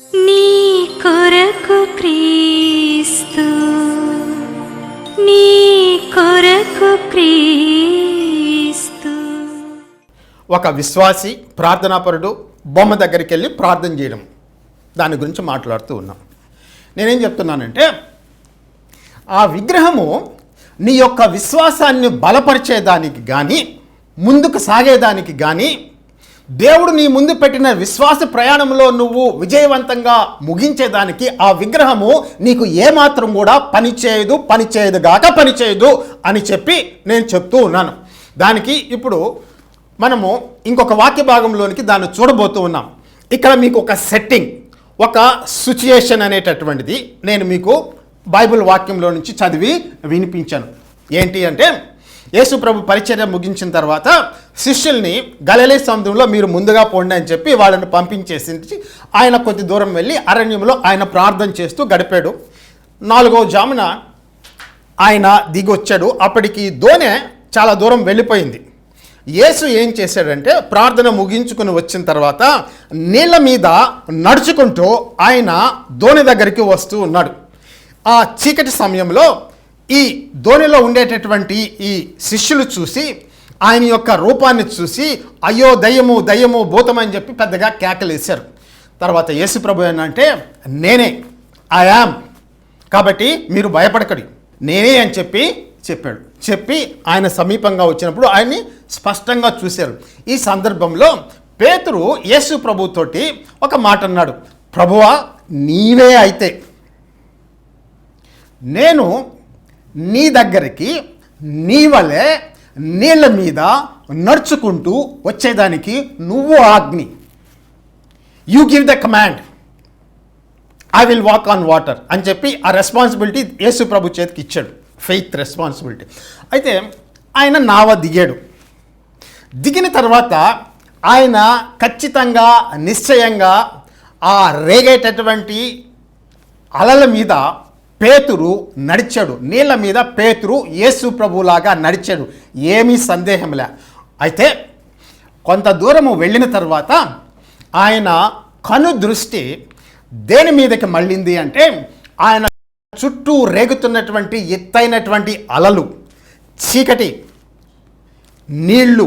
నీ కొరకు క్రీస్తు నీ కొరకు క్రీస్తు. ఒక విశ్వాసి ప్రార్థనాపరుడు బొమ్మ దగ్గరికి వెళ్ళి ప్రార్థన చేయడం. దాని గురించి మాట్లాడుతూ ఉన్నాం. నేనేం చెప్తున్నానంటే ఆ విగ్రహము నీ యొక్క విశ్వాసాన్ని బలపరిచేదానికి కానీ ముందుకు సాగేదానికి కానీ దేవుడు నీ ముందు పెట్టిన విశ్వాస ప్రయాణంలో నువ్వు విజయవంతంగా ముగించేదానికి ఆ విగ్రహము నీకు ఏమాత్రం కూడా పనిచేయదు పనిచేయదు గాక పనిచేయదు అని చెప్పి నేను చెప్తూ ఉన్నాను. దానికి ఇప్పుడు మనము ఇంకొక వాక్య భాగంలోనికి దాన్ని చూడబోతూ ఉన్నాం. ఇక్కడ మీకు ఒక సెట్టింగ్ ఒక సిచ్యుయేషన్ అనేటటువంటిది నేను మీకు బైబిల్ వాక్యంలో నుంచి చదివి వినిపించాను. ఏంటి అంటే యేసు ప్రభు పరిచర్య ముగించిన తర్వాత శిష్యుల్ని గలలే సముద్రంలో మీరు ముందుగా పోండి అని చెప్పి వాళ్ళని పంపించేసి ఆయన కొద్ది దూరం వెళ్ళి అరణ్యంలో ఆయన ప్రార్థన చేస్తూ గడిపాడు. నాలుగో జామున ఆయన దిగొచ్చాడు. అప్పటికి దోనె చాలా దూరం వెళ్ళిపోయింది. యేసు ఏం చేశాడంటే ప్రార్థన ముగించుకుని వచ్చిన తర్వాత నీళ్ళ మీద నడుచుకుంటూ ఆయన దోణి దగ్గరికి వస్తూ ఉన్నాడు. ఆ చీకటి సమయంలో ఈ ధోనిలో ఉండేటటువంటి ఈ శిష్యులు చూసి ఆయన యొక్క రూపాన్ని చూసి అయ్యో దయ్యము దయ్యము భూతమని చెప్పి పెద్దగా కేకలేశారు. తర్వాత యేసు ప్రభు ఏంటంటే నేనే ఐ యామ్ కాబట్టి మీరు భయపడకడి. నేనే అని చెప్పి చెప్పాడు. చెప్పి ఆయన సమీపంగా వచ్చినప్పుడు ఆయన్ని స్పష్టంగా చూశారు. ఈ సందర్భంలో పేతురు యేసు ప్రభుతోటి ఒక మాట అన్నాడు. ప్రభువా నీవే అయితే నేను నీ దగ్గరికి నీ వలే నీళ్ళ మీద నడుచుకుంటూ వచ్చేదానికి నువ్వు ఆగ్ని you give the command I will walk on water అని చెప్పి ఆ రెస్పాన్సిబిలిటీ యేసు ప్రభు చేతికి ఇచ్చాడు. ఫెయిత్ రెస్పాన్సిబిలిటీ అయితే ఆయన నావ దిగాడు. దిగిన తర్వాత ఆయన ఖచ్చితంగా నిశ్చయంగా ఆ రేగేటటువంటి అలల మీద పేతురు నడిచాడు. నీళ్ళ మీద పేతురు యేసు ప్రభులాగా నడిచాడు. ఏమీ సందేహంలే అయితే కొంత దూరము వెళ్ళిన తర్వాత ఆయన కను దృష్టి దేని మీదకి మళ్ళింది అంటే ఆయన చుట్టూ రేగుతున్నటువంటి ఎత్తైనటువంటి అలలు చీకటి నీళ్ళు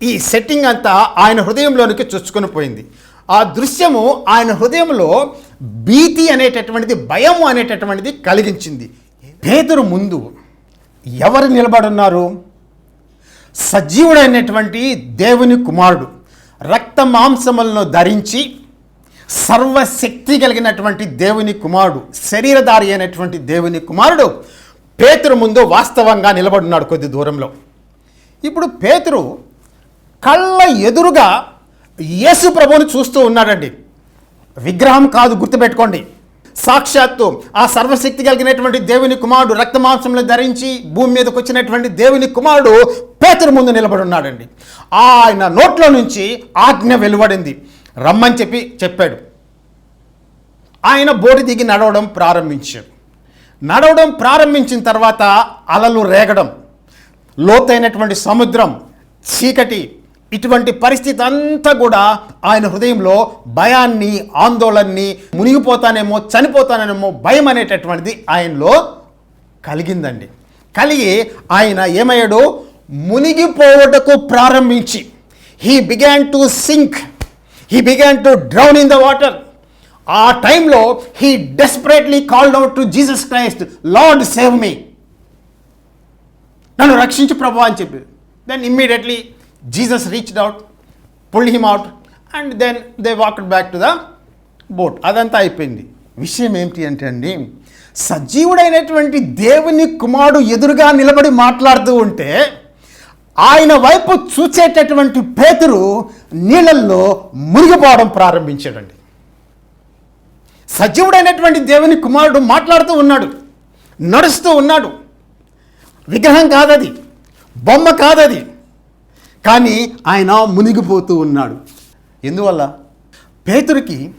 ఈ సెట్టింగ్ అంతా ఆయన హృదయంలోనికి చొచ్చుకొని పోయింది. ఆ దృశ్యము ఆయన హృదయంలో భీతి అనేటటువంటిది భయం అనేటటువంటిది కలిగించింది. పేదరు ముందు ఎవరు నిలబడున్నారు? సజీవుడైనటువంటి దేవుని కుమారుడు రక్త మాంసములను ధరించి సర్వశక్తి కలిగినటువంటి దేవుని కుమారుడు శరీరధారి అయినటువంటి దేవుని కుమారుడు పేతురు ముందు వాస్తవంగా నిలబడున్నాడు కొద్ది దూరంలో. ఇప్పుడు పేతురు కళ్ళ ఎదురుగా యేసు ప్రభువుని చూస్తూ ఉన్నాడండి. విగ్రహం కాదు గుర్తుపెట్టుకోండి. సాక్షాత్తు ఆ సర్వశక్తి కలిగినటువంటి దేవుని కుమారుడు రక్త మాంసంలో ధరించి భూమి మీదకి వచ్చినటువంటి దేవుని కుమారుడు పేతురు ముందు నిలబడి ఉన్నాడండి. ఆయన నోట్లో నుంచి ఆజ్ఞ వెలువడింది. రమ్మని చెప్పి చెప్పాడు. ఆయన బోటి దిగి నడవడం ప్రారంభించాడు. నడవడం ప్రారంభించిన తర్వాత అలలు రేగడం లోతైనటువంటి సముద్రం చీకటి ఇటువంటి పరిస్థితి అంతా కూడా ఆయన హృదయంలో భయాన్ని ఆందోళనని మునిగిపోతానేమో చనిపోతానేమో భయం అనేటటువంటిది ఆయనలో కలిగిందండి. కలిగి ఆయన ఏమయ్యాడు? మునిగిపోవటకు ప్రారంభించి he began to sink he began to drown in the water ఆ టైంలో he desperately called out to Jesus Christ Lord save me నన్ను రక్షించు ప్రభు అని చెప్పి. Then immediately Jesus reached out pulled him out and then they walked back to the boat అదంతా అయిపోయింది. విషయం ఏమిటి అంటే అండి సజీవుడైనటువంటి దేవుని కుమారుడు ఎదురుగా నిలబడి మాట్లాడుతూ ఉంటే ఆయన వైపు చూసేటటువంటి పేతురు నీళ్ళల్లో మునిగిపోవడం ప్రారంభించాడండి. సజీవుడైనటువంటి దేవుని కుమారుడు మాట్లాడుతూ ఉన్నాడు నడుస్తూ ఉన్నాడు. విగ్రహం కాదది బొమ్మ కాదది కానీ ఆయన మునిగిపోతూ ఉన్నాడు. ఎందువల్ల? పేతురికి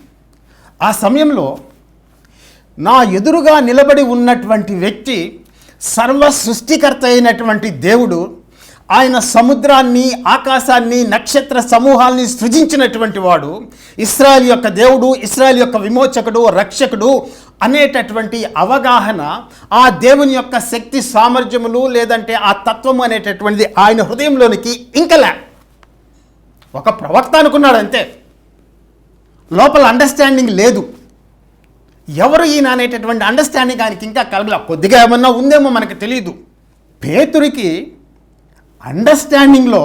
ఆ సమయంలో నా ఎదురుగా నిలబడి ఉన్నటువంటి వ్యక్తి సర్వ సృష్టికర్త అయినటువంటి దేవుడు ఆయన సముద్రాన్ని ఆకాశాన్ని నక్షత్ర సమూహాల్ని సృజించినటువంటి వాడు ఇస్రాయల్ యొక్క దేవుడు ఇస్రాయల్ యొక్క విమోచకుడు రక్షకుడు అనేటటువంటి అవగాహన ఆ దేవుని యొక్క శక్తి సామర్థ్యములు లేదంటే ఆ తత్వము అనేటటువంటిది ఆయన హృదయంలోనికి ఇంకలే. ఒక ప్రవక్త అనుకున్నాడు అంతే. లోపల అండర్స్టాండింగ్ లేదు. ఎవరు ఈయన అనేటటువంటి అండర్స్టాండింగ్ ఆయనకి ఇంకా కలగల? కొద్దిగా ఏమన్నా ఉందేమో మనకు తెలియదు పేతురికి అండర్స్టాండింగ్లో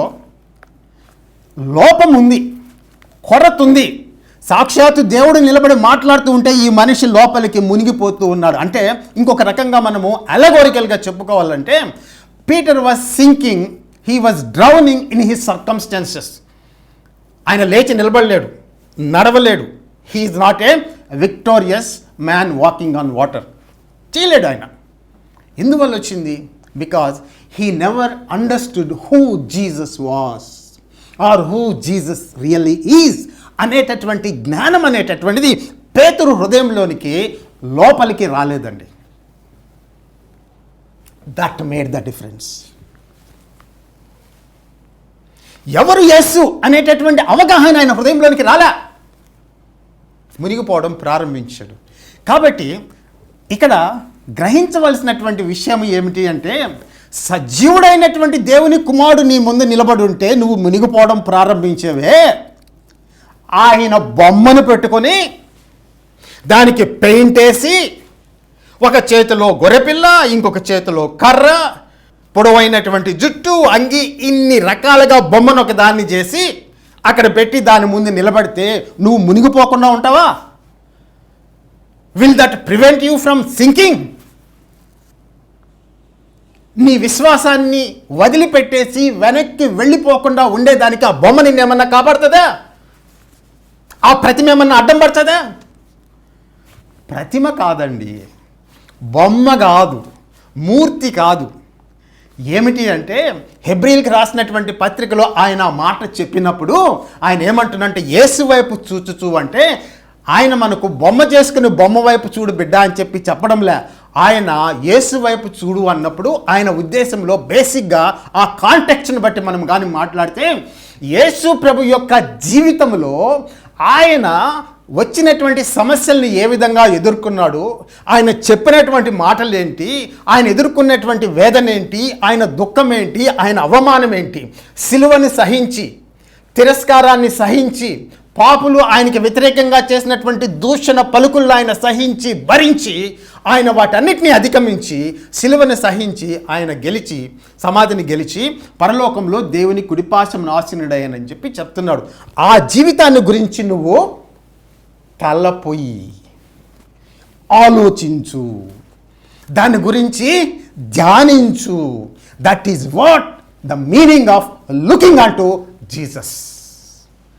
లోపం ఉంది కొరత ఉంది సాక్షాత్తు దేవుడు నిలబడి మాట్లాడుతూ ఉంటే ఈ మనిషి లోపలికి మునిగిపోతూ ఉన్నాడు. అంటే ఇంకొక రకంగా మనము అలగోరికల్గా చెప్పుకోవాలంటే Peter was sinking he was drowning in his circumstances ఆయన లేచి నిలబడలేడు నడవలేడు. He is not a victorious man walking on water చేయలేడు ఆయన. ఎందువల్ల వచ్చింది? Because he never understood who Jesus was or who Jesus really is అనేటటువంటి జ్ఞానం అనేటటువంటిది పేతురు హృదయంలోనికి లోపలికి రాలేదండి. దట్ మేడ్ ద డిఫరెన్స్ ఎవరు యేసు అనేటటువంటి అవగాహన ఆయన హృదయంలోనికి రాలా? మునిగిపోవడం ప్రారంభించాడు. కాబట్టి ఇక్కడ గ్రహించవలసినటువంటి విషయం ఏమిటి అంటే సజీవుడైనటువంటి దేవుని కుమారుడు నీ ముందు నిలబడి ఉంటే నువ్వు మునిగిపోవడం ప్రారంభించేవే. ఆయన బొమ్మను పెట్టుకొని దానికి పెయింట్ వేసి ఒక చేతిలో గొర్రెపిల్ల ఇంకొక చేతిలో కర్ర పొడవైనటువంటి జుట్టు అంగి ఇన్ని రకాలుగా బొమ్మను ఒక దాన్ని చేసి అక్కడ పెట్టి దాని ముందు నిలబడితే నువ్వు మునిగిపోకుండా ఉంటావా? Will that prevent you from sinking నీ విశ్వాసాన్ని వదిలిపెట్టేసి వెనక్కి వెళ్ళిపోకుండా ఉండేదానికి ఆ బొమ్మ నిన్నేమన్నా కాపాడుతుందా? ఆ ప్రతిమ ఏమన్నా అడ్డం పడుతుందా? ప్రతిమ కాదండి. బొమ్మ కాదు. మూర్తి కాదు. ఏమిటి అంటే హెబ్రిల్కి రాసినటువంటి పత్రికలో ఆయన మాట చెప్పినప్పుడు ఆయన ఏమంటున్నంటే యేసు వైపు చూచుచు అంటే ఆయన మనకు బొమ్మ చేసుకుని బొమ్మ వైపు చూడు బిడ్డ అని చెప్పి చెప్పడంలే. ఆయన యేసు వైపు చూడు అన్నప్పుడు ఆయన ఉద్దేశంలో బేసిక్గా ఆ కాంటెక్స్ట్ని బట్టి మనం కానీ మాట్లాడితే యేసు ప్రభు యొక్క జీవితంలో ఆయన వచ్చినటువంటి సమస్యల్ని ఏ విధంగా ఎదుర్కొన్నాడు? ఆయన చెప్పినటువంటి మాటలు ఏంటి ఆయన ఎదుర్కొన్నటువంటి వేదన ఏంటి ఆయన దుఃఖం ఏంటి ఆయన అవమానం ఏంటి సిలువని సహించి తిరస్కారాన్ని సహించి పాపులు ఆయనకి వ్యతిరేకంగా చేసినటువంటి దూషణ పలుకులను ఆయన సహించి భరించి ఆయన వాటన్నిటిని అధిగమించి శిలువని సహించి ఆయన గెలిచి సమాధిని గెలిచి పరలోకంలో దేవుని కుడిపాశం ఆశీనుడయ్యనని చెప్పి చెప్తున్నాడు. ఆ జీవితాన్ని గురించి నువ్వు తలపోయి ఆలోచించు. దాని గురించి ధ్యానించు. That is what the meaning of looking unto Jesus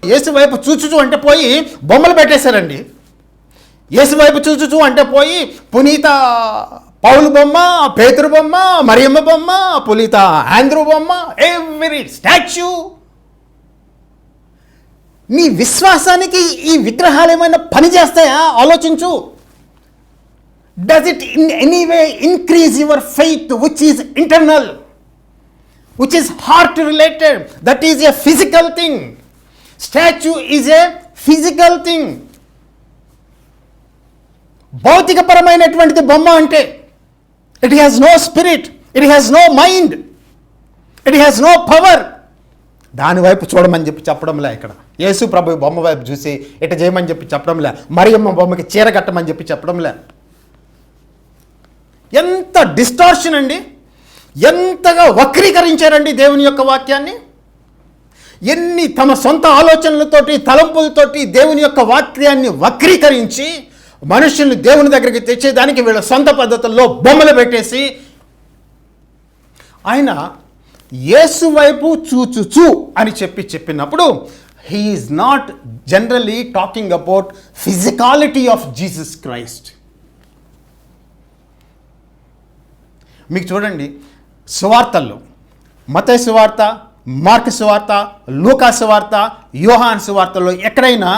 ఏసు వైపు చూచుచు అంటే పోయి బొమ్మలు పెట్టేశారండి. ఏసు వైపు చూచుచు అంటే పోయి పునీత పౌలు బొమ్మ పేతురు బొమ్మ మరియమ్మ బొమ్మ పునీత ఆంధ్రు బొమ్మ ఎవ్రీ స్టాచ్యూ. నీ విశ్వాసానికి ఈ విగ్రహాలు ఏమైనా పని చేస్తాయా? ఆలోచించు. Does it in any way increase your faith which is internal which is heart related that is a physical thing statue is a physical thing భౌతికపరమైనటువంటిది బొమ్మ అంటే it has no spirit it has no mind it has no power దాని వైపు చూడమని చెప్పి చెప్పడంలే ఇక్కడ. యేసు ప్రభు బొమ్మ వైపు చూసి ఇట చేయమని చెప్పి చెప్పడంలే. మరియమ్మ బొమ్మకి చీర కట్టమని చెప్పి చెప్పడంలే. ఎంత డిస్టార్షన్ అండి. ఎంతగా వక్రీకరించారండి దేవుని యొక్క వాక్యాన్ని. ఎన్ని తమ సొంత ఆలోచనలతోటి తలంపులతోటి దేవుని యొక్క వాక్యాన్ని వక్రీకరించి మనుషుల్ని దేవుని దగ్గరికి తెచ్చేదానికి వీళ్ళ సొంత పద్ధతుల్లో బొమ్మలు పెట్టేసి ఆయన యేసు వైపు చూచుచు అని చెప్పి చెప్పినప్పుడు he is not generally talking about physicality of Jesus Christ మీకు చూడండి సువార్తల్లో మత సువార్త మార్క్స్ వార్త లూకాసు వార్త యోహాన్ వార్తల్లో ఎక్కడైనా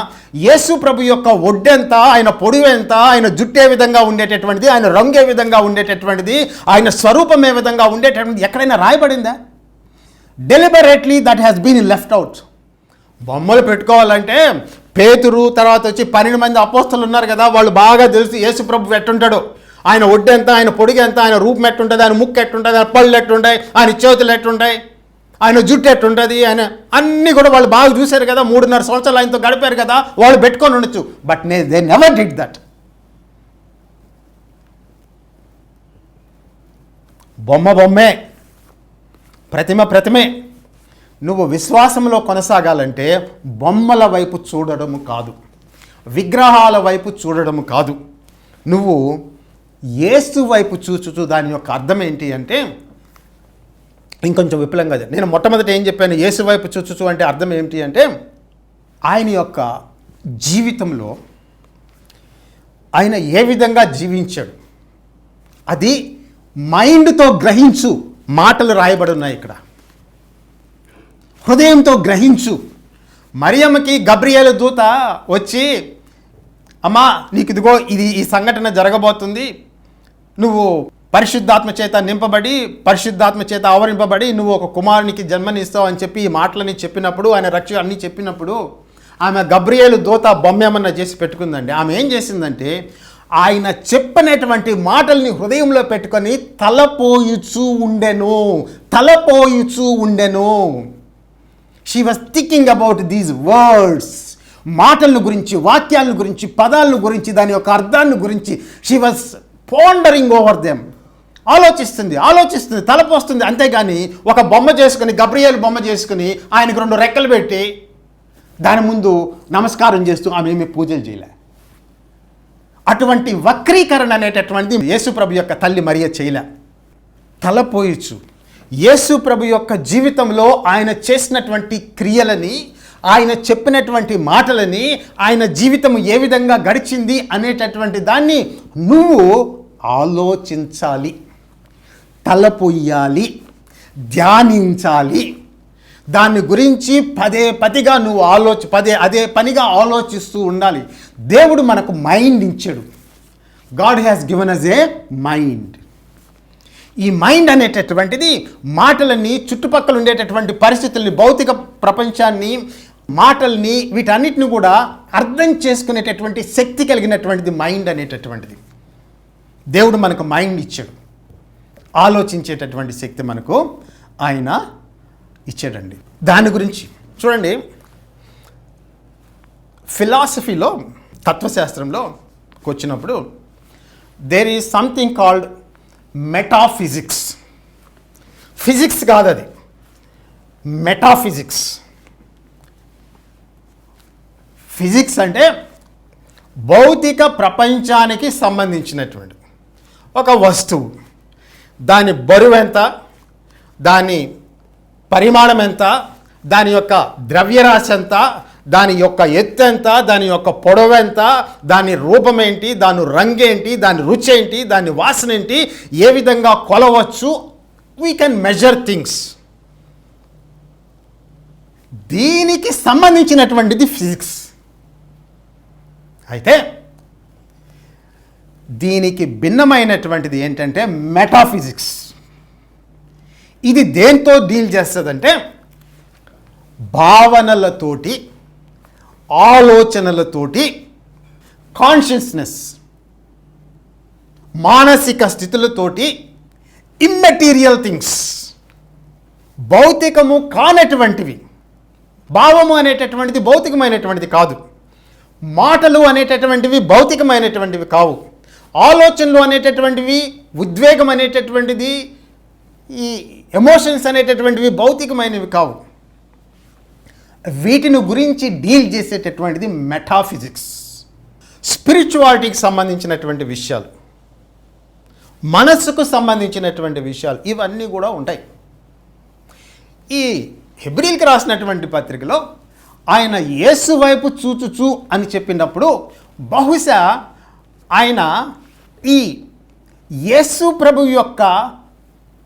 యేసు ప్రభు యొక్క ఒడ్డెంత ఆయన పొడవు ఎంత ఆయన జుట్టే విధంగా ఉండేటటువంటిది ఆయన రంగే విధంగా ఉండేటటువంటిది ఆయన స్వరూపం ఏ విధంగా ఉండేటటువంటిది ఎక్కడైనా రాయబడిందా? Deliberately that has been left out బొమ్మలు పెట్టుకోవాలంటే పేతురు తర్వాత వచ్చి పన్నెండు మంది అపోస్తలు ఉన్నారు కదా వాళ్ళు బాగా తెలుసు యేసు ప్రభు ఎట్టుంటాడు. ఆయన ఒడ్డెంత ఆయన పొడిగెంత ఎంత ఆయన రూపం ఎట్టుంటుంది ఆయన ముక్కు ఎట్టుంటుంది ఆయన పళ్ళు ఎట్టుంటాయి ఆయన చేతులు ఎట్టుంటాయి? ఆయన జుట్టు ఎట్టుంటుంది ఆయన అన్నీ కూడా వాళ్ళు బాగా చూశారు కదా మూడున్నర సంవత్సరాలు ఆయనతో గడిపారు కదా వాళ్ళు పెట్టుకొని ఉండొచ్చు. బట్ నే దే నెవర్ డిడ్ దట్ బొమ్మ బొమ్మే. ప్రతిమ ప్రతిమే. నువ్వు విశ్వాసంలో కొనసాగాలంటే బొమ్మల వైపు చూడడము కాదు. విగ్రహాల వైపు చూడడము కాదు. నువ్వు ఏసు వైపు చూచుచు దాని యొక్క అర్థం ఏంటి అంటే ఇంకొంచెం విపులంగా నేను మొట్టమొదట ఏం చెప్పాను? యేసు వైపు చూచుచు అంటే అర్థం ఏమిటి అంటే ఆయన యొక్క జీవితంలో ఆయన ఏ విధంగా జీవించాడు? అది మైండ్తో గ్రహించు మాటలు రాయబడి ఉన్నాయి ఇక్కడ. హృదయంతో గ్రహించు. మరియమ్మకి గబ్రియల దూత వచ్చి అమ్మా నీకు ఇదిగో ఇది ఈ సంఘటన జరగబోతుంది. నువ్వు పరిశుద్ధాత్మ చేత నింపబడి పరిశుద్ధాత్మ చేత ఆవరింపబడి నువ్వు ఒక కుమారునికి జన్మనిస్తావు అని చెప్పి ఈ మాటలని చెప్పినప్పుడు ఆయన రక్ష అన్నీ చెప్పినప్పుడు ఆమె గబ్రియేలు దూత బొమ్మ ఏమన్నా చేసి పెట్టుకుందండి. ఆమె ఏం చేసిందంటే ఆయన చెప్పినటువంటి మాటల్ని హృదయంలో పెట్టుకొని తలపోయుచూ ఉండెను తలపోయుచూ ఉండెను. She was thinking about these words మాటలను గురించి వాక్యాలను గురించి పదాలను గురించి దాని యొక్క అర్థాన్ని గురించి she was pondering over them ఆలోచిస్తుంది ఆలోచిస్తుంది తలపోస్తుంది అంతేగాని ఒక బొమ్మ చేసుకుని గబ్రియల్ బొమ్మ చేసుకుని ఆయనకు రెండు రెక్కలు పెట్టి దాని ముందు నమస్కారం చేస్తూ ఆమె ఏమి పూజలు చేయలే. అటువంటి వక్రీకరణ అనేటటువంటిది యేసు ప్రభు యొక్క తల్లి మరియ చేయలే. తలపోయచ్చు. యేసు ప్రభు యొక్క జీవితంలో ఆయన చేసినటువంటి క్రియలని ఆయన చెప్పినటువంటి మాటలని ఆయన జీవితం ఏ విధంగా గడిచింది అనేటటువంటి దాన్ని నువ్వు ఆలోచించాలి. తలపొయ్యాలి ధ్యానించాలి. దాని గురించి పదే పదిగా నువ్వు ఆలోచి పదే అదే పనిగా ఆలోచిస్తూ ఉండాలి. దేవుడు మనకు మైండ్ ఇచ్చాడు. God has given us a mind. ఈ మైండ్ అనేటటువంటిది మాటలని చుట్టుపక్కల ఉండేటటువంటి పరిస్థితుల్ని భౌతిక ప్రపంచాన్ని మాటల్ని వీటన్నిటిని కూడా అర్థం చేసుకునేటటువంటి శక్తి కలిగినటువంటిది మైండ్ అనేటటువంటిది. దేవుడు మనకు మైండ్ ఇచ్చాడు. ఆలోచించేటటువంటి శక్తి మనకు ఆయన ఇచ్చాడండి. దాని గురించి చూడండి. ఫిలాసఫీలో తత్వశాస్త్రంలో వచ్చినప్పుడు there is something called metaphysics physics కాదు అది మెటాఫిజిక్స్ ఫిజిక్స్ అంటే భౌతిక ప్రపంచానికి సంబంధించినటువంటి ఒక వస్తువు. దాని బరువు ఎంత? దాని పరిమాణం ఎంత? దాని యొక్క ద్రవ్యరాశి ఎంత? దాని యొక్క ఎత్తు ఎంత? దాని యొక్క పొడవు ఎంత? దాని రూపం ఏంటి? దాని రంగు ఏంటి? దాని రుచి ఏంటి? దాని వాసన ఏంటి? ఏ విధంగా కొలవచ్చు? వీ కెన్ మెజర్ థింగ్స్ దీనికి సంబంధించినటువంటిది ఫిజిక్స్ అయితే దీనికి భిన్నమైనటువంటిది ఏంటంటే మెటాఫిజిక్స్. ఇది దేంతో డీల్ చేస్తుందంటే భావనలతోటి ఆలోచనలతోటి కాన్షియస్నెస్ మానసిక స్థితులతోటి ఇమ్మెటీరియల్ థింగ్స్ భౌతికము కానటువంటివి. భావము అనేటటువంటిది భౌతికమైనటువంటిది కాదు. మాటలు అనేటటువంటివి భౌతికమైనటువంటివి కావు. ఆలోచనలు అనేటటువంటివి ఉద్వేగం అనేటటువంటిది ఈ ఎమోషన్స్ అనేటటువంటివి భౌతికమైనవి కావు. వీటిని గురించి డీల్ చేసేటటువంటిది మెటాఫిజిక్స్ స్పిరిచువాలిటీకి సంబంధించినటువంటి విషయాలు. మనస్సుకు సంబంధించినటువంటి విషయాలు. ఇవన్నీ కూడా ఉంటాయి. ఈ హెబ్రిల్కి రాసినటువంటి పత్రికలో ఆయన యేసు వైపు చూచుచు అని చెప్పినప్పుడు బహుశా ఆయన ఈ యేసు ప్రభు యొక్క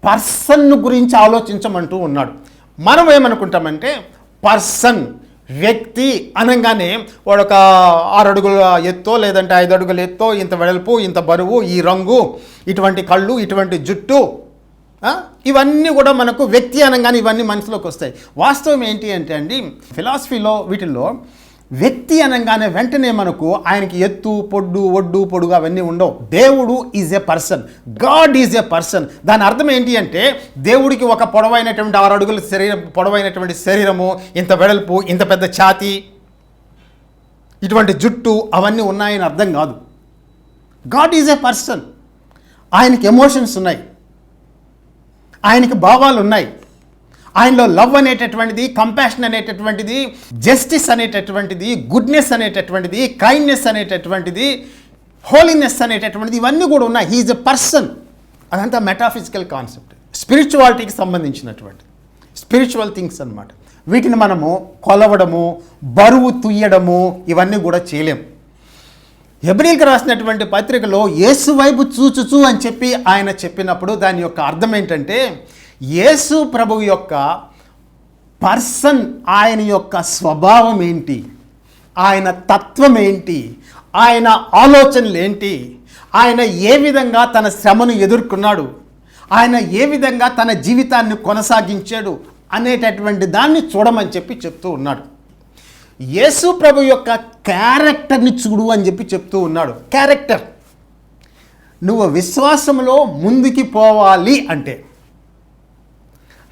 పర్సన్ను గురించి ఆలోచించమంటూ ఉన్నాడు. మనం ఏమనుకుంటామంటే పర్సన్ వ్యక్తి అనగానే వాడు ఒక ఆరు అడుగుల ఎత్తో లేదంటే ఐదు అడుగుల ఎత్తో ఇంత వెడల్పు ఇంత బరువు ఈ రంగు ఇటువంటి కళ్ళు ఇటువంటి జుట్టు ఇవన్నీ కూడా మనకు వ్యక్తి అనగానే ఇవన్నీ మనసులోకి వస్తాయి వాస్తవం ఏంటి అంటే అండి ఫిలాసఫీలో వీటిల్లో వ్యక్తి అనగానే వెంటనే మనకు ఆయనకి ఎత్తు పొడ్డు ఒడ్డు పొడుగు అవన్నీ ఉండవు. దేవుడు is a person God is a person దాని అర్థం ఏంటి అంటే దేవుడికి ఒక పొడవైనటువంటి ఆరు అడుగుల శరీరం పొడవైనటువంటి శరీరము ఇంత వెడల్పు ఇంత పెద్ద ఛాతీ ఇటువంటి జుట్టు అవన్నీ ఉన్నాయని అర్థం కాదు. గాడ్ ఈజ్ ఏ పర్సన్ ఆయనకి ఎమోషన్స్ ఉన్నాయి. ఆయనకి భావాలు ఉన్నాయి. ఆయనలో లవ్ అనేటటువంటిది కంపాషన్ అనేటటువంటిది జస్టిస్ అనేటటువంటిది గుడ్నెస్ అనేటటువంటిది కైండ్నెస్ అనేటటువంటిది హోలీనెస్ అనేటటువంటిది ఇవన్నీ కూడా ఉన్నాయి. హీఈస్ ఎ పర్సన్ అదంతా మెటాఫిజికల్ కాన్సెప్ట్ స్పిరిచువాలిటీకి సంబంధించినటువంటి స్పిరిచువల్ థింగ్స్ అన్నమాట. వీటిని మనము కొలవడము బరువు తుయ్యడము ఇవన్నీ కూడా చేయలేము ఎబ్రిల్కి రాసినటువంటి పత్రికలో యేసు వైపు చూచుచు అని చెప్పి ఆయన చెప్పినప్పుడు దాని యొక్క అర్థం ఏంటంటే యేసు ప్రభు యొక్క పర్సన్ ఆయన యొక్క స్వభావం ఏంటి? ఆయన తత్వం ఏంటి? ఆయన ఆలోచనలు ఏంటి? ఆయన ఏ విధంగా తన శ్రమను ఎదుర్కొన్నాడు? ఆయన ఏ విధంగా తన జీవితాన్ని కొనసాగించాడు? అనేటటువంటి దాన్ని చూడమని చెప్పి చెప్తూ ఉన్నాడు. యేసు ప్రభు యొక్క క్యారెక్టర్ని చూడు అని చెప్పి చెప్తూ ఉన్నాడు. క్యారెక్టర్ నువ్వు విశ్వాసంలో ముందుకి పోవాలి అంటే.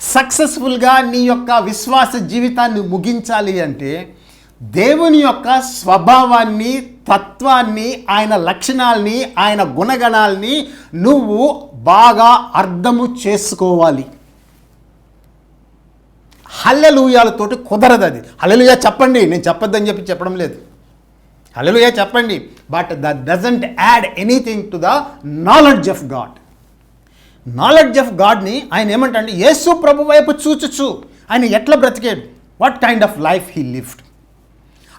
సక్సెస్ఫుల్గా నీ యొక్క విశ్వాస జీవితాన్ని ముగించాలి అంటే దేవుని యొక్క స్వభావాన్ని తత్వాన్ని ఆయన లక్షణాల్ని ఆయన గుణగణాల్ని నువ్వు బాగా అర్థము చేసుకోవాలి. హల్లెలూయాలతోటి కుదరదు అది. హల్లెలూయా చెప్పండి నేను చెప్పొద్దని చెప్పి చెప్పడం లేదు. హల్లెలూయా చెప్పండి but that doesn't add anything to the knowledge of God knowledge of గాడ్ని ఆయన ఏమంటే యేసు ప్రభు వైపు చూచుచు. ఆయన ఎట్లా బ్రతికాడు? What kind of life he lived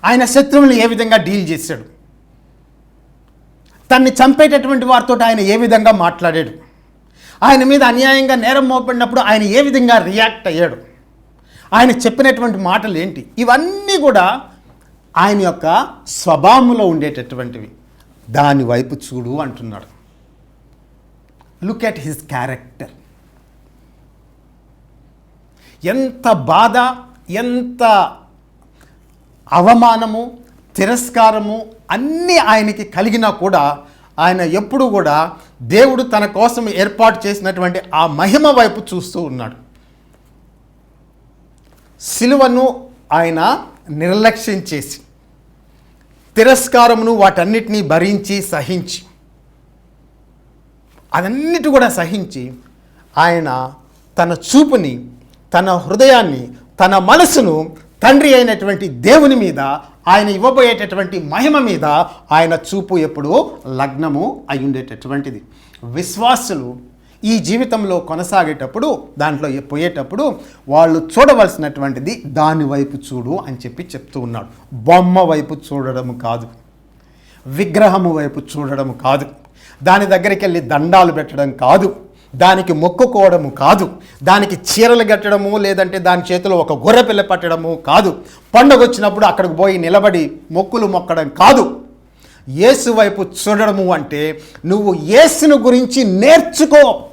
ఆయన శత్రువులను ఏ విధంగా డీల్ చేశాడు? తన్ని చంపేటటువంటి వారితో ఆయన ఏ విధంగా మాట్లాడాడు? ఆయన మీద అన్యాయంగా నేరం మోపడినప్పుడు ఆయన ఏ విధంగా రియాక్ట్ అయ్యాడు? ఆయన చెప్పినటువంటి మాటలు ఏంటి? ఇవన్నీ కూడా ఆయన యొక్క స్వభావంలో ఉండేటటువంటివి. దాని వైపు చూడు అంటున్నాడు. లుక్ అట్ హిస్ క్యారెక్టర్ ఎంత బాధ ఎంత అవమానము తిరస్కారము అన్నీ ఆయనకి కలిగినా కూడా ఆయన ఎప్పుడు కూడా దేవుడు తన కోసం ఏర్పాటు చేసినటువంటి ఆ మహిమ వైపు చూస్తూ ఉన్నాడు. సిలువను ఆయన నిర్లక్ష్యం చేసి తిరస్కారమును వాటన్నిటినీ భరించి సహించి అదన్నిటి కూడా సహించి ఆయన తన చూపుని తన హృదయాన్ని తన మనసును తండ్రి అయినటువంటి దేవుని మీద ఆయన ఇవ్వబోయేటటువంటి మహిమ మీద ఆయన చూపు ఎప్పుడూ లగ్నము అయి ఉండేటటువంటిది విశ్వాసులు ఈ జీవితంలో కొనసాగేటప్పుడు దాంట్లో పోయేటప్పుడు వాళ్ళు చూడవలసినటువంటిది దాని వైపు చూడు అని చెప్పి చెప్తూ ఉన్నాడు. బొమ్మ వైపు చూడడము కాదు. విగ్రహము వైపు చూడడం కాదు. దాని దగ్గరికి వెళ్ళి దండాలు పెట్టడం కాదు. దానికి మొక్కుకోవడము కాదు. దానికి చీరలు కట్టడము లేదంటే దాని చేతిలో ఒక గొర్రె పిల్ల పట్టడము కాదు. పండుగ వచ్చినప్పుడు అక్కడికి పోయి నిలబడి మొక్కులు మొక్కడం కాదు. యేసు వైపు చూడడము అంటే నువ్వు యేసును గురించి నేర్చుకో.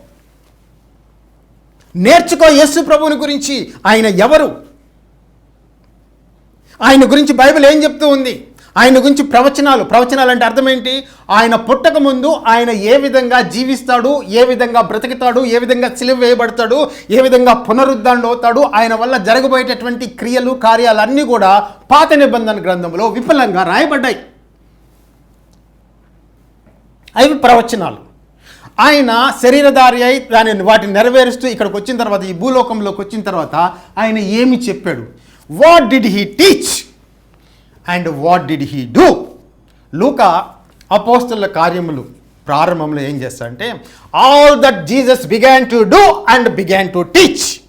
నేర్చుకో యేసు ప్రభువుని గురించి. ఆయన ఎవరు? ఆయన గురించి బైబిల్ ఏం చెప్తూ ఉంది? ఆయన గురించి ప్రవచనాలు. ప్రవచనాలు అంటే అర్థం ఏంటి? ఆయన పుట్టక ముందు ఆయన ఏ విధంగా జీవిస్తాడు ఏ విధంగా బ్రతుకుతాడు ఏ విధంగా సిలువ వేయబడతాడు ఏ విధంగా పునరుద్ధరణ అవుతాడు ఆయన వల్ల జరగబోయేటటువంటి క్రియలు కార్యాలన్నీ కూడా పాత నిబంధన గ్రంథంలో విఫలంగా రాయబడ్డాయి. అవి ప్రవచనాలు. ఆయన శరీరధారి అయి దానిని వాటిని నెరవేరుస్తూ ఇక్కడికి వచ్చిన తర్వాత ఈ భూలోకంలోకి వచ్చిన తర్వాత ఆయన ఏమి చెప్పాడు? What did he teach and what did he do లూక అపోస్తుల కార్యములు ప్రారంభంలో ఏం చేస్తాడంటే all that Jesus began to do and began to teach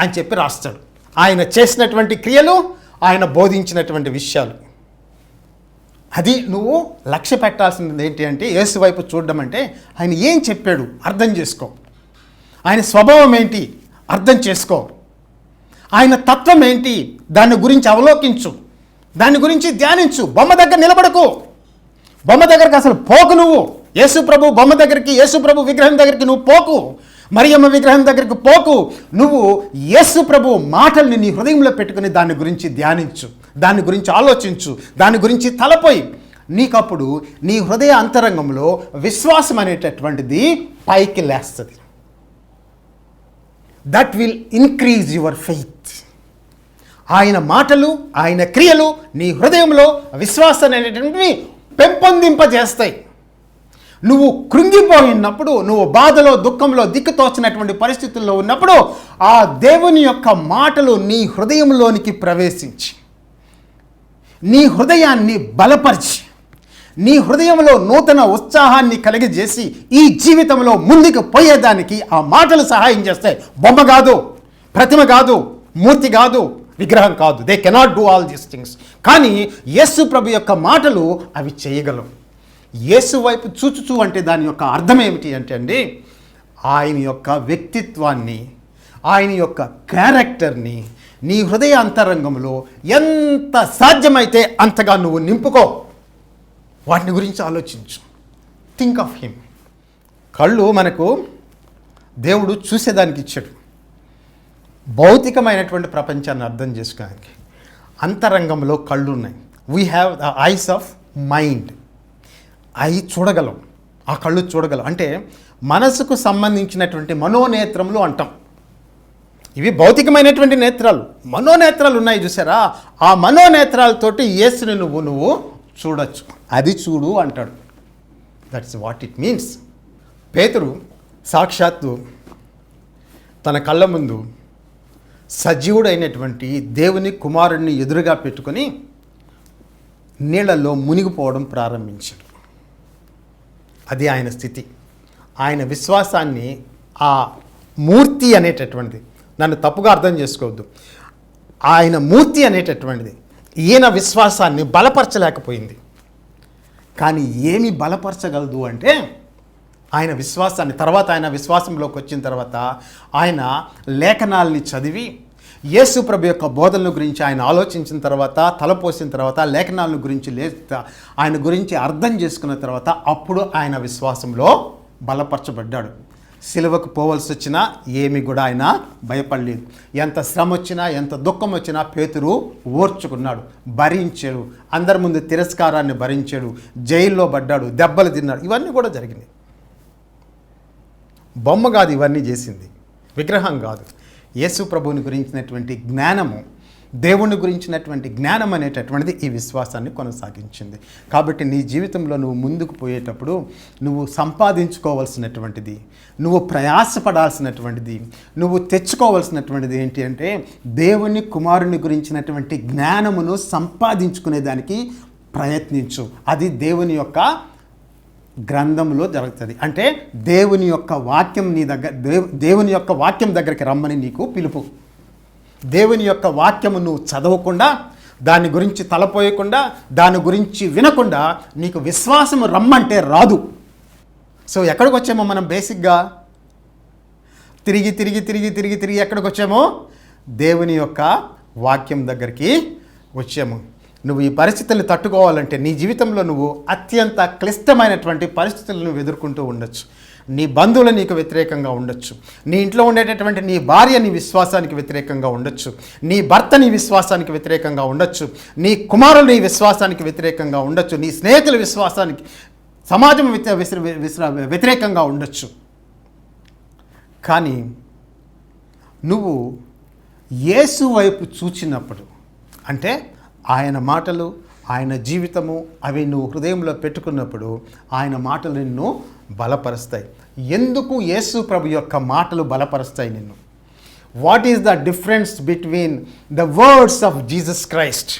అని చెప్పి రాస్తాడు. ఆయన చేసినటువంటి క్రియలు ఆయన బోధించినటువంటి విషయాలు. అది నువ్వు లక్ష్య పెట్టాల్సింది ఏంటి అంటే యేసు వైపు చూడడం అంటే ఆయన ఏం చెప్పాడు అర్థం చేసుకో. ఆయన స్వభావం ఏంటి అర్థం చేసుకో. ఆయన తత్వం ఏంటి దాని గురించి అవలోకించు. దాని గురించి ధ్యానించు. బొమ్మ దగ్గర నిలబడకు. బొమ్మ దగ్గరకు అసలు పోకు నువ్వు. యేసు ప్రభు బొమ్మ దగ్గరికి యేసు ప్రభు విగ్రహం దగ్గరికి నువ్వు పోకు. మరియమ్మ విగ్రహం దగ్గరికి పోకు. నువ్వు యేసు ప్రభు మాటల్ని నీ హృదయంలో పెట్టుకుని దాని గురించి ధ్యానించు. దాని గురించి ఆలోచించు. దాని గురించి తలపోయి నీకప్పుడు నీ హృదయ అంతరంగంలో విశ్వాసం అనేటటువంటిది పైకి లేస్తుంది. That will increase your faith ఆయన మాటలు ఆయన క్రియలు నీ హృదయంలో విశ్వాసం అనేటువంటివి పెంపొందింపజేస్తాయి. నువ్వు కృంగిపోయినప్పుడు నువ్వు బాధలో దుఃఖంలో దిక్కుతోచినటువంటి పరిస్థితుల్లో ఉన్నప్పుడు ఆ దేవుని యొక్క మాటలు నీ హృదయంలోనికి ప్రవేశించి నీ హృదయాన్ని బలపరిచి నీ హృదయంలో నూతన ఉత్సాహాన్ని కలిగజేసి ఈ జీవితంలో ముందుకు పోయేదానికి ఆ మాటలు సహాయం చేస్తాయి. బొమ్మ కాదు ప్రతిమ కాదు మూర్తి కాదు విగ్రహం కాదు. They cannot do all these things కానీ యేసు ప్రభు యొక్క మాటలు అవి చేయగలవు. యేసు వైపు చూచుచు అంటే దాని యొక్క అర్థం ఏమిటి అంటే అండి ఆయన యొక్క వ్యక్తిత్వాన్ని ఆయన యొక్క క్యారెక్టర్ని నీ హృదయ అంతరంగంలో ఎంత సాధ్యమైతే అంతగా నువ్వు నింపుకో. వాటిని గురించి ఆలోచించు. థింక్ ఆఫ్ హిమ్ కళ్ళు మనకు దేవుడు చూసేదానికి ఇచ్చాడు. భౌతికమైనటువంటి ప్రపంచాన్ని అర్థం చేసుకోవడానికి అంతరంగంలో కళ్ళు ఉన్నాయి we have the eyes of mind అవి చూడగలం. ఆ కళ్ళు చూడగలం. అంటే మనసుకు సంబంధించినటువంటి మనోనేత్రములు అంటాం. ఇవి భౌతికమైనటువంటి నేత్రాలు. మనోనేత్రాలు ఉన్నాయి చూసారా? ఆ మనోనేత్రాలతోటి యేసుని నువ్వు నువ్వు చూడొచ్చు. అది చూడు అంటాడు. దట్స్ వాట్ ఇట్ మీన్స్ పేతురు సాక్షాత్తు తన కళ్ళ ముందు సజీవుడైనటువంటి దేవుని కుమారుడిని ఎదురుగా పెట్టుకొని నీళ్ళల్లో మునిగిపోవడం ప్రారంభించాడు. అది ఆయన స్థితి. ఆయన విశ్వాసాన్ని ఆ మూర్తి అనేటటువంటిది నన్ను తప్పుగా అర్థం చేసుకోవద్దు. ఆయన మూర్తి అనేటటువంటిది ఈయన విశ్వాసాన్ని బలపరచలేకపోయింది. కానీ ఏమి బలపరచగలదు అంటే ఆయన విశ్వాసాన్ని తర్వాత ఆయన విశ్వాసంలోకి వచ్చిన తర్వాత ఆయన లేఖనాల్ని చదివి యేసు ప్రభు యొక్క బోధనల గురించి ఆయన ఆలోచించిన తర్వాత తలపోసిన తర్వాత లేఖనాల గురించి లే ఆయన గురించి అర్థం చేసుకున్న తర్వాత అప్పుడు ఆయన విశ్వాసంలో బలపరచబడ్డాడు. సిలువకు పోవలసి వచ్చినా ఏమి కూడా ఆయన భయపడలేదు. ఎంత శ్రమ వచ్చినా ఎంత దుఃఖం వచ్చినా పేతురు ఓర్చుకున్నాడు భరించాడు. అందరి ముందు తిరస్కారాన్ని భరించాడు జైల్లో పడ్డాడు దెబ్బలు తిన్నాడు. ఇవన్నీ కూడా జరిగినాయి. బొమ్మ కాదు ఇవన్నీ చేసింది. విగ్రహం కాదు. యేసు ప్రభువుని గురించినటువంటి జ్ఞానము దేవుని గురించినటువంటి జ్ఞానం అనేటటువంటిది ఈ విశ్వాసాన్ని కొనసాగించింది. కాబట్టి నీ జీవితంలో నువ్వు ముందుకు పోయేటప్పుడు నువ్వు సంపాదించుకోవాల్సినటువంటిది నువ్వు ప్రయాసపడాల్సినటువంటిది నువ్వు తెచ్చుకోవాల్సినటువంటిది ఏంటి అంటే దేవుని కుమారుని గురించినటువంటి జ్ఞానమును సంపాదించుకునేదానికి ప్రయత్నించు. అది దేవుని యొక్క గ్రంథంలో జరుగుతుంది. అంటే దేవుని యొక్క వాక్యం నీ దగ్గర దేవు దేవుని యొక్క వాక్యం దగ్గరికి రమ్మని నీకు పిలుపు. దేవుని యొక్క వాక్యము నువ్వు చదవకుండా దాని గురించి తలపోయకుండా దాని గురించి వినకుండా నీకు విశ్వాసం రమ్మంటే రాదు. సో ఎక్కడికి వచ్చామో మనం బేసిక్గా? తిరిగి తిరిగి తిరిగి తిరిగి తిరిగి ఎక్కడికి వచ్చామో? దేవుని యొక్క వాక్యం దగ్గరికి వచ్చాము. నువ్వు ఈ పరిస్థితుల్ని తట్టుకోవాలంటే నీ జీవితంలో నువ్వు అత్యంత క్లిష్టమైనటువంటి పరిస్థితులను నువ్వు ఎదుర్కొంటూ ఉండొచ్చు. నీ బంధువులు నీకు వ్యతిరేకంగా ఉండొచ్చు. నీ ఇంట్లో ఉండేటటువంటి నీ భార్య నీ విశ్వాసానికి వ్యతిరేకంగా ఉండొచ్చు. నీ భర్త నీ విశ్వాసానికి వ్యతిరేకంగా ఉండొచ్చు. నీ కుమారులు నీ విశ్వాసానికి వ్యతిరేకంగా ఉండొచ్చు. నీ స్నేహితుల విశ్వాసానికి సమాజం వ్యతిరేకంగా ఉండొచ్చు. కానీ నువ్వు యేసు వైపు చూచినప్పుడు అంటే ఆయన మాటలు ఆయన జీవితము అవి నువ్వు హృదయంలో పెట్టుకున్నప్పుడు ఆయన మాటలు నిన్ను బలపరుస్తాయి. ఎందుకు యేసు ప్రభు యొక్క మాటలు బలపరుస్తాయి నిన్ను? What is the difference between the words of Jesus Christ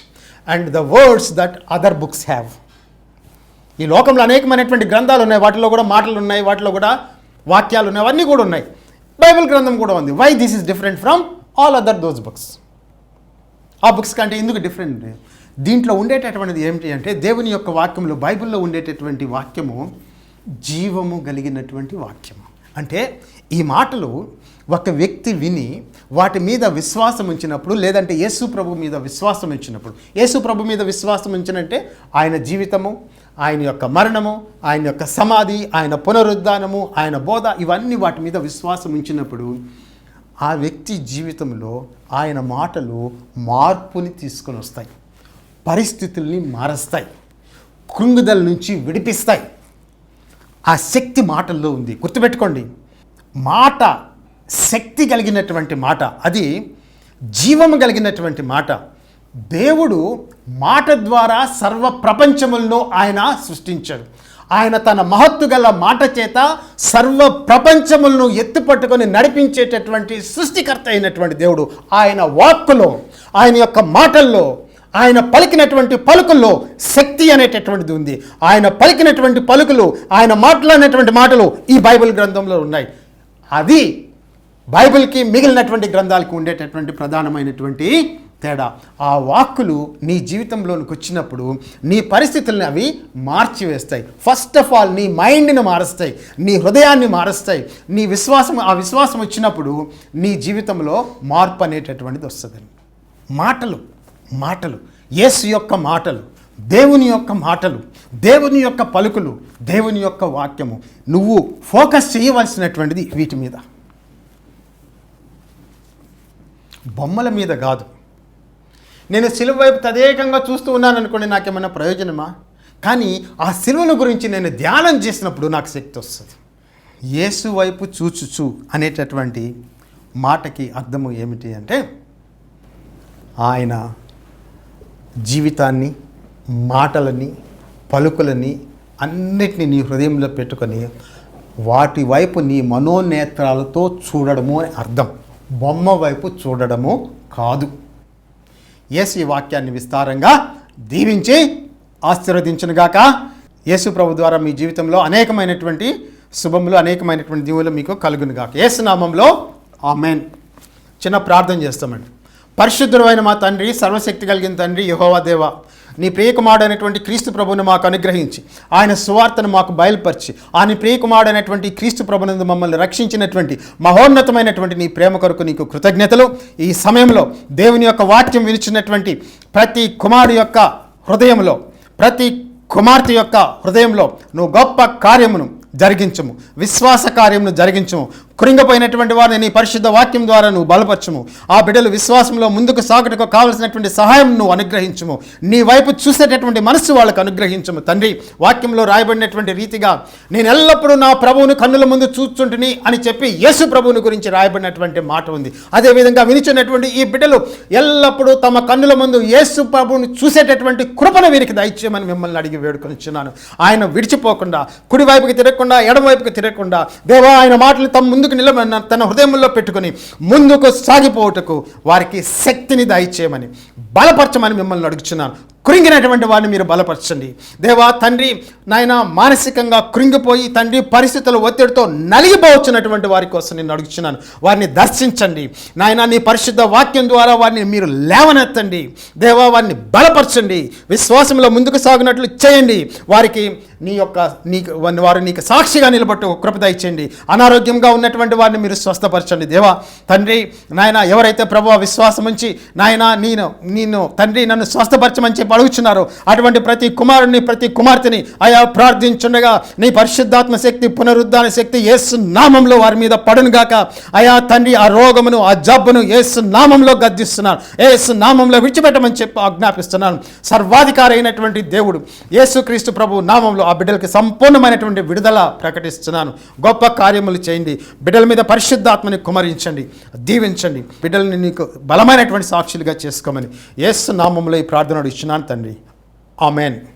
and the words that other books have ఈ లోకంలో అనేకమైనటువంటి గ్రంథాలు ఉన్నాయి. వాటిలో కూడా మాటలు ఉన్నాయి. వాటిలో కూడా వాక్యాలు ఉన్నాయి. అవన్నీ కూడా ఉన్నాయి. బైబిల్ గ్రంథం కూడా ఉంది. Why this is different from all other those books ఆ బుక్స్ కంటే ఎందుకు డిఫరెంట్ దీంట్లో ఉండేటటువంటిది ఏమిటి అంటే దేవుని యొక్క వాక్యంలో బైబిల్లో ఉండేటటువంటి వాక్యము జీవము కలిగినటువంటి వాక్యము. అంటే ఈ మాటలు ఒక వ్యక్తి విని వాటి మీద విశ్వాసం ఉంచినప్పుడు లేదంటే యేసు ప్రభు మీద విశ్వాసం ఉంచినప్పుడు యేసు ప్రభు మీద విశ్వాసం ఉంచినంటే ఆయన జీవితము ఆయన యొక్క మరణము ఆయన యొక్క సమాధి ఆయన పునరుద్ధానము ఆయన బోధ ఇవన్నీ వాటి మీద విశ్వాసం ఉంచినప్పుడు ఆ వ్యక్తి జీవితంలో ఆయన మాటలు మార్పుని తీసుకొని వస్తాయి. పరిస్థితుల్ని మారుస్తాయి. కృంగుదల నుంచి విడిపిస్తాయి. ఆ శక్తి మాటల్లో ఉంది. గుర్తుపెట్టుకోండి. మాట శక్తి కలిగినటువంటి మాట. అది జీవము కలిగినటువంటి మాట. దేవుడు మాట ద్వారా సర్వ ప్రపంచములను ఆయన సృష్టించాడు. ఆయన తన మహత్తు గల మాట చేత సర్వ ప్రపంచములను ఎత్తుపట్టుకొని నడిపించేటటువంటి సృష్టికర్త అయినటువంటి దేవుడు ఆయన వాక్కులో ఆయన యొక్క మాటల్లో ఆయన పలికినటువంటి పలుకుల్లో శక్తి అనేటటువంటిది ఉంది. ఆయన పలికినటువంటి పలుకులు ఆయన మాట్లాడినటువంటి మాటలు ఈ బైబిల్ గ్రంథంలో ఉన్నాయి. అది బైబిల్కి మిగిలినటువంటి గ్రంథాలకు ఉండేటటువంటి ప్రధానమైనటువంటి తేడా. ఆ వాక్కులు నీ జీవితంలోనికి వచ్చినప్పుడు నీ పరిస్థితుల్ని అవి మార్చివేస్తాయి. ఫస్ట్ ఆఫ్ ఆల్ నీ మైండ్ని మారుస్తాయి. నీ హృదయాన్ని మారుస్తాయి. నీ విశ్వాసం ఆ విశ్వాసం వచ్చినప్పుడు నీ జీవితంలో మార్పు అనేటటువంటిది వస్తుంది మాటలు మాటలు. యేసు యొక్క మాటలు దేవుని యొక్క మాటలు దేవుని యొక్క పలుకులు దేవుని యొక్క వాక్యము. నువ్వు ఫోకస్ చేయవలసినటువంటిది వీటి మీద. బొమ్మల మీద కాదు. నేను సిలువ వైపు తదేకంగా చూస్తూ ఉన్నాను అనుకోండి నాకేమైనా ప్రయోజనమా? కానీ ఆ సిలువను గురించి నేను ధ్యానం చేసినప్పుడు నాకు శక్తి వస్తుంది. యేసు వైపు చూచుచు అనేటటువంటి మాటకి అర్థము ఏమిటి అంటే ఆయన జీవితాన్ని మాటలని పలుకులని అన్నిటిని నీ హృదయంలో పెట్టుకొని వాటి వైపు నీ మనోనేత్రాలతో చూడడము అని అర్థం. బొమ్మ వైపు చూడడము కాదు. యేసు ఈ వాక్యాన్ని విస్తారంగా దీవించి ఆశీర్వదించనుగాక యేసు ప్రభు ద్వారా మీ జీవితంలో అనేకమైనటువంటి శుభములు అనేకమైనటువంటి దీవులు మీకు కలుగునుగాక యేసు నామంలో ఆమెన్. చిన్న ప్రార్థన చేస్తామండి. పరిశుద్ధుడైన మా తండ్రి సర్వశక్తి కలిగిన తండ్రి యహోవా దేవ నీ ప్రియకుమారుడైనటువంటి క్రీస్తు ప్రభువును మాకు అనుగ్రహించి ఆయన సువార్తను మాకు బయలుపరిచి ఆయన ప్రియకుమారుడైనటువంటి క్రీస్తు ప్రభునందు మమ్మల్ని రక్షించినటువంటి మహోన్నతమైనటువంటి నీ ప్రేమ కొరకు నీకు కృతజ్ఞతలు. ఈ సమయంలో దేవుని యొక్క వాక్యం వినిచినటువంటి ప్రతి కుమారుడు యొక్క హృదయంలో ప్రతి కుమార్తె యొక్క హృదయంలో నువ్వు గొప్ప కార్యమును జరిగించము విశ్వాస కార్యమును జరిగించము కృంగపోయినటువంటి వారిని నీ పరిశుద్ధ వాక్యం ద్వారా నువ్వు బలపరచము. ఆ బిడ్డలు విశ్వాసంలో ముందుకు సాగుటకు కావలసినటువంటి సహాయం నువ్వు అనుగ్రహించము. నీ వైపు చూసేటటువంటి మనస్సు వాళ్ళకు అనుగ్రహించము. తండ్రి వాక్యంలో రాయబడినటువంటి రీతిగా నేను ఎల్లప్పుడూ నా ప్రభువుని కన్నుల ముందు చూచుంటుని అని చెప్పి యేసు ప్రభువుని గురించి రాయబడినటువంటి మాట ఉంది. అదేవిధంగా వినిచినటువంటి ఈ బిడ్డలు ఎల్లప్పుడూ తమ కన్నుల ముందు యేసు ప్రభువుని చూసేటటువంటి కృపను వీరికి దయచేయమని మిమ్మల్ని అడిగి వేడుకొనిచున్నాను. ఆయన విడిచిపోకుండా కుడివైపుకి తిరగకుండా ఎడమవైపుకి తిరగకుండా దేవా ఆయన మాటలు తమ ముందుకు నిలబ తన హృదయంలో పెట్టుకుని ముందుకు సాగిపోవుటకు వారికి శక్తిని దయచేయమని బలపరచమని మిమ్మల్ని అడుగుచున్నాను. కృంగినటువంటి వారిని మీరు బలపరచండి. దేవా తండ్రి నాయన మానసికంగా కృంగిపోయి తండ్రి పరిస్థితుల ఒత్తిడితో నలిగిపోవచ్చున్నటువంటి వారి కోసం నేను అడుగుచున్నాను. వారిని దర్శించండి. నాయన నీ పరిశుద్ధ వాక్యం ద్వారా వారిని మీరు లేవనెత్తండి. దేవా వారిని బలపరచండి. విశ్వాసంలో ముందుకు సాగినట్లు చేయండి. వారికి నీ యొక్క నీకు వారు నీకు సాక్షిగా నిలబట్టు కృపద ఇచ్చండి అనారోగ్యంగా ఉన్నటువంటి వారిని మీరు స్వస్థపరచండి. దేవా తండ్రి నాయన ఎవరైతే ప్రభు విశ్వాసం ఉంచి నాయన నేను నేను తండ్రి నన్ను స్వస్థపరచమని చెప్పి అడుగుచున్నారు అటువంటి ప్రతి కుమారుని ప్రతి కుమార్తెని ఆయా ప్రార్థించుండగా నీ పరిశుద్ధాత్మ శక్తి పునరుద్ధాన శక్తి యేసు నామంలో వారి మీద పడునుగాక అయా తండ్రి ఆ రోగమును ఆ జబ్బును యేసు నామంలో గద్దిస్తున్నాను. ఏసు నామంలో విడిచిపెట్టమని చెప్పి ఆజ్ఞాపిస్తున్నాను. సర్వాధికారి అయినటువంటి దేవుడు యేసుక్రీస్తు ప్రభు నామంలో ఆ బిడ్డలకి సంపూర్ణమైనటువంటి విడుదల ప్రకటిస్తున్నాను. గొప్ప కార్యములు చేయండి. బిడ్డల మీద పరిశుద్ధాత్మని కుమరించండి. దీవించండి. బిడ్డల్ని నీకు బలమైనటువంటి సాక్షులుగా చేసుకోమని యేసు నామంలో ఈ ప్రార్థన ఇచ్చినాను తండ్రి. ఆమెన్.